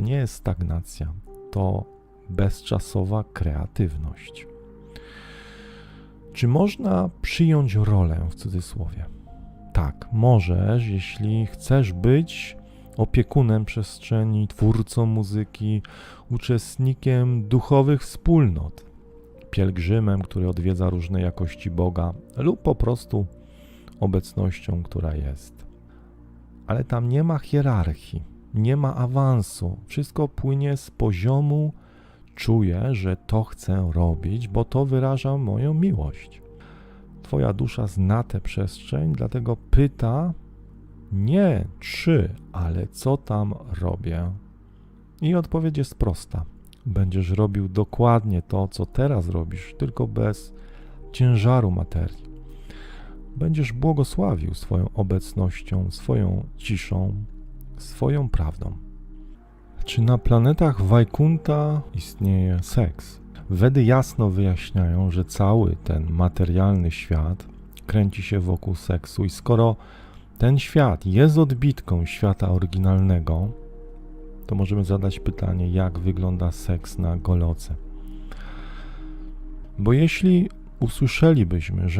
to nie jest stagnacja, to bezczasowa kreatywność. Czy można przyjąć rolę w cudzysłowie? Tak, możesz, jeśli chcesz być opiekunem przestrzeni, twórcą muzyki, uczestnikiem duchowych wspólnot, pielgrzymem, który odwiedza różne jakości Boga, lub po prostu obecnością, która jest. Ale tam nie ma hierarchii, nie ma awansu. Wszystko płynie z poziomu czuję, że to chcę robić, bo to wyraża moją miłość. Twoja dusza zna tę przestrzeń, dlatego pyta nie czy, ale co tam robię. I odpowiedź jest prosta. Będziesz robił dokładnie to, co teraz robisz, tylko bez ciężaru materii. Będziesz błogosławił swoją obecnością, swoją ciszą, swoją prawdą. Czy na planetach Wajkunta istnieje seks? Wedy jasno wyjaśniają, że cały ten materialny świat kręci się wokół seksu, i skoro ten świat jest odbitką świata oryginalnego, to możemy zadać pytanie, jak wygląda seks na Goloce. Bo jeśli usłyszelibyśmy, że